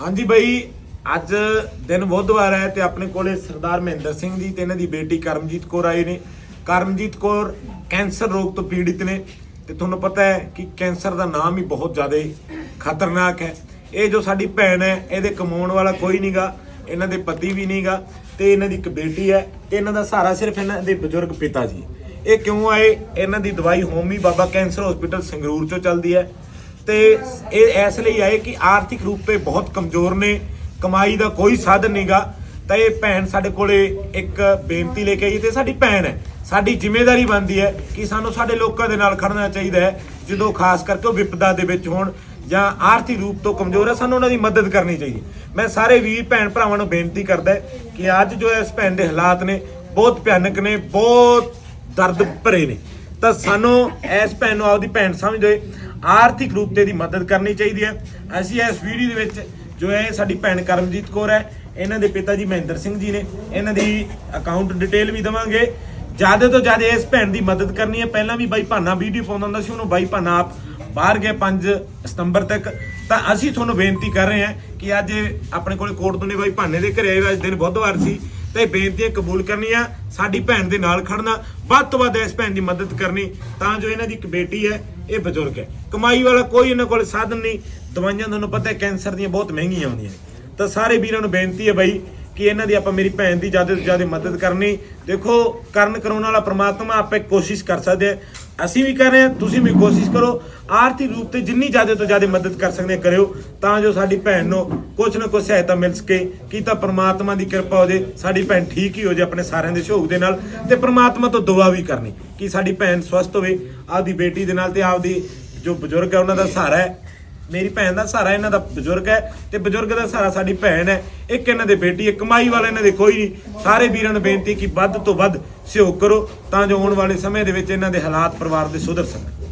ਹਾਂਜੀ ਬਈ, ਅੱਜ ਦਿਨ ਬੁੱਧਵਾਰ ਹੈ ਤੇ ਆਪਣੇ ਕੋਲੇ ਸਰਦਾਰ ਮਹਿੰਦਰ ਸਿੰਘ ਜੀ ਤੇ ਇਹਨਾਂ ਦੀ ਬੇਟੀ ਕਰਮਜੀਤ ਕੌਰ ਆਏ ਨੇ। ਕਰਮਜੀਤ ਕੌਰ ਕੈਂਸਰ ਰੋਗ ਤੋਂ ਪੀੜਿਤ ਨੇ ਤੇ ਤੁਹਾਨੂੰ ਪਤਾ ਹੈ ਕਿ ਕੈਂਸਰ ਦਾ ਨਾਮ ਹੀ ਬਹੁਤ ਜ਼ਿਆਦਾ ਖਤਰਨਾਕ ਹੈ। ਇਹ ਜੋ ਸਾਡੀ ਭੈਣ ਹੈ, ਇਹਦੇ ਕਮਾਉਣ ਵਾਲਾ ਕੋਈ ਨਹੀਂਗਾ ਇਹਨਾਂ ਦੇ ਪਤੀ ਵੀ ਨਹੀਂਗਾ ਤੇ ਇਹਨਾਂ ਦੀ ਇੱਕ ਬੇਟੀ ਹੈ ਤੇ ਇਹਨਾਂ ਦਾ ਸਹਾਰਾ ਸਿਰਫ ਇਹਨਾਂ ਦੇ ਬਜ਼ੁਰਗ ਪਿਤਾ ਜੀ। ਇਹ ਕਿਉਂ ਆਏ? ਇਹਨਾਂ ਦੀ ਦਵਾਈ ਹੋਮੀ ਬਾਬਾ ਕੈਂਸਰ ਹਸਪੀਟਲ ਸੰਗਰੂਰ ਚੋਂ ਚੱਲਦੀ ਹੈ। ਤੇ ਇਹ ਇਸ ਲਈ ਆਏ ਕਿ ਆਰਥਿਕ ਰੂਪ ਤੇ ਬਹੁਤ ਕਮਜ਼ੋਰ ਨੇ। ਕਮਾਈ ਦਾ ਕੋਈ ਸਾਧਨ ਨਹੀਂਗਾ। ਤਾਂ ਇਹ ਭੈਣ ਸਾਡੇ ਕੋਲੇ ਇੱਕ ਬੇਨਤੀ ਲੈ ਕੇ ਆਈ ਤੇ ਸਾਡੀ ਭੈਣ ਹੈ। ਸਾਡੀ ਜ਼ਿੰਮੇਵਾਰੀ ਬਣਦੀ ਹੈ ਕਿ ਸਾਨੂੰ ਸਾਡੇ ਲੋਕਾਂ ਦੇ ਨਾਲ ਖੜਨਾ ਚਾਹੀਦਾ ਹੈ, ਜਦੋਂ ਖਾਸ ਕਰਕੇ ਉਹ ਵਿਪਦਾ ਦੇ ਵਿੱਚ ਹੋਣ ਜਾਂ ਆਰਥਿਕ ਰੂਪ ਤੋਂ ਕਮਜ਼ੋਰ ਹੈ, ਸਾਨੂੰ ਉਹਨਾਂ ਦੀ ਮਦਦ ਕਰਨੀ ਚਾਹੀਦੀ ਮੈਂ ਸਾਰੇ ਵੀਰ, ਭੈਣ ਭਰਾਵਾਂ ਨੂੰ ਬੇਨਤੀ ਕਰਦਾ ਕਿ ਅੱਜ ਜੋ ਇਸ ਭੈਣ ਦੇ ਹਾਲਾਤ ਨੇ, ਬਹੁਤ ਭਿਆਨਕ ਨੇ, ਬਹੁਤ ਦਰਦ ਭਰੇ ਨੇ। ਤਾਂ ਸਾਨੂੰ ਇਸ ਭੈਣ ਨੂੰ ਆਪਦੀ ਭੈਣ ਸਮਝਦੇ ਆਰਥਿਕ ਰੂਪ ਤੇ ਦੀ ਮਦਦ ਕਰਨੀ ਚਾਹੀਦੀ ਹੈ। ਅਸੀਂ ਇਸ ਵੀਡੀਓ ਦੇ ਵਿੱਚ ਜੋ ਹੈ, ਸਾਡੀ ਭੈਣ ਕਰਮਜੀਤ ਕੌਰ ਹੈ, ਇਹਨਾਂ ਦੇ ਪਿਤਾ ਜੀ ਮਹਿੰਦਰ ਸਿੰਘ ਜੀ ਨੇ ਇਹਨਾਂ ਦੀ ਅਕਾਊਂਟ ਡਿਟੇਲ ਵੀ ਦਵਾਂਗੇ। ਜ਼ਿਆਦਾ ਤੋਂ ਜ਼ਿਆਦਾ ਇਸ ਭੈਣ ਦੀ ਮਦਦ ਕਰਨੀ ਹੈ। ਪਹਿਲਾਂ ਵੀ ਬਾਈ ਭਾਨਾ ਵੀਡੀਓ ਪਾਉਂਦਾ ਹੁੰਦਾ ਸੀ, ਉਹਨੂੰ ਬਾਈ ਭਾਨਾ ਆਪ ਬਾਹਰ ਗਏ 5 ਸਤੰਬਰ ਤੱਕ। ਤਾਂ ਅਸੀਂ ਤੁਹਾਨੂੰ ਬੇਨਤੀ ਕਰ ਰਹੇ ਹਾਂ ਕਿ ਅੱਜ ਆਪਣੇ ਕੋਲੇ ਕੋਟ ਤੋਂ ਨੇ ਬਾਈ ਭਾਨੇ ਦੇ ਘਰੇ ਆਏ ਅੱਜ ਦਿਨ ਬੁੱਧਵਾਰ ਸੀ। ਤੇ ਬੇਨਤੀਆਂ ਕਬੂਲ ਕਰਨੀਆਂ, ਸਾਡੀ ਭੈਣ ਦੇ ਨਾਲ ਖੜਨਾ, ਵੱਧ ਤੋਂ ਵੱਧ ਇਸ ਭੈਣ ਦੀ ਮਦਦ ਕਰਨੀ, ਤਾਂ ਜੋ ਇਹਨਾਂ ਦੀ ਇੱਕ ਬੇਟੀ ਹੈ, ਇਹ ਬਜ਼ੁਰਗ ਹੈ। ਕਮਾਈ ਵਾਲਾ ਕੋਈ ਇਹਨਾਂ ਕੋਲ ਸਾਧਨ ਨਹੀਂ। ਦਵਾਈਆਂ, ਤੁਹਾਨੂੰ ਪਤਾ ਹੈ, ਕੈਂਸਰ ਦੀਆਂ ਬਹੁਤ ਮਹਿੰਗੀਆਂ ਆਉਂਦੀਆਂ ਨੇ। ਤਾਂ ਸਾਰੇ ਵੀਰਾਂ ਨੂੰ ਬੇਨਤੀ ਹੈ ਬਾਈ ਕਿ ਇਹਨਾਂ ਦੀ ਆਪਾਂ ਮੇਰੀ ਭੈਣ ਦੀ ਜ਼ਿਆਦਾ ਤੋਂ ਜ਼ਿਆਦਾ ਮਦਦ ਕਰਨੀ। ਦੇਖੋ, ਕਰਨ ਕਰਾਉਣ ਵਾਲਾ ਪ੍ਰਮਾਤਮਾ ਆਪਾਂ ਕੋਸ਼ਿਸ਼ ਕਰ ਸਕਦੇ ਹਾਂ ਅਸੀਂ ਵੀ ਕਰ ਰਹੇ ਹਾਂ, ਤੁਸੀਂ ਵੀ ਕੋਸ਼ਿਸ਼ ਕਰੋ। ਆਰਥਿਕ ਰੂਪ ਤੇ ਜਿੰਨੀ ਜ਼ਿਆਦਾ ਤੋਂ ਜ਼ਿਆਦਾ ਮਦਦ ਕਰ ਸਕਦੇ ਕਰਿਓ। ਤਾਂ ਜੋ ਸਾਡੀ ਭੈਣ ਨੂੰ ਕੁਝ ਨਾ ਕੁਝ ਸਹਾਇਤਾ ਮਿਲ ਸਕੇ, ਕੀ ਤਾਂ ਪ੍ਰਮਾਤਮਾ ਦੀ ਕਿਰਪਾ ਹੋ ਜੇ, ਸਾਡੀ ਭੈਣ ਠੀਕ ਹੀ ਹੋ ਜੇ ਆਪਣੇ ਸਾਰਿਆਂ ਦੇ ਸਹਿਯੋਗ ਦੇ ਨਾਲ। ਤੇ ਪ੍ਰਮਾਤਮਾ ਤੋਂ ਦੁਆ ਵੀ ਕਰਨੀ, ਕਿ ਸਾਡੀ ਭੈਣ ਸਵਸਥ ਹੋਵੇ, ਆਪਦੀ ਬੇਟੀ ਦੇ ਨਾਲ ਤੇ ਆਪਦੀ ਜੋ ਬਜ਼ੁਰਗ ਹੈ, ਉਹਨਾਂ ਦਾ ਸਹਾਰਾ ਹੈ ਮੇਰੀ ਭੈਣ ਦਾ ਸਹਾਰਾ ਇਹਨਾਂ ਦਾ ਬਜ਼ੁਰਗ ਹੈ ਤੇ ਬਜ਼ੁਰਗ ਦਾ ਸਹਾਰਾ ਸਾਡੀ ਭੈਣ ਹੈ। ਇੱਕ ਇਹਨਾਂ ਦੇ ਬੇਟੀ ਹੈ ਕਮਾਈ ਵਾਲਾ ਇਹਨਾਂ ਦੇ ਕੋਈ ਨਹੀਂ ਸਾਰੇ ਵੀਰਾਂ ਨੂੰ ਬੇਨਤੀ ਕਿ ਵੱਧ ਤੋਂ ਵੱਧ ਸਹਿਯੋਗ ਕਰੋ ਤਾਂ ਜੋ ਆਉਣ ਵਾਲੇ ਸਮੇਂ ਦੇ ਵਿੱਚ ਇਹਨਾਂ ਦੇ ਹਾਲਾਤ ਪਰਿਵਾਰ ਦੇ ਸੁਧਰ ਸਕਣ।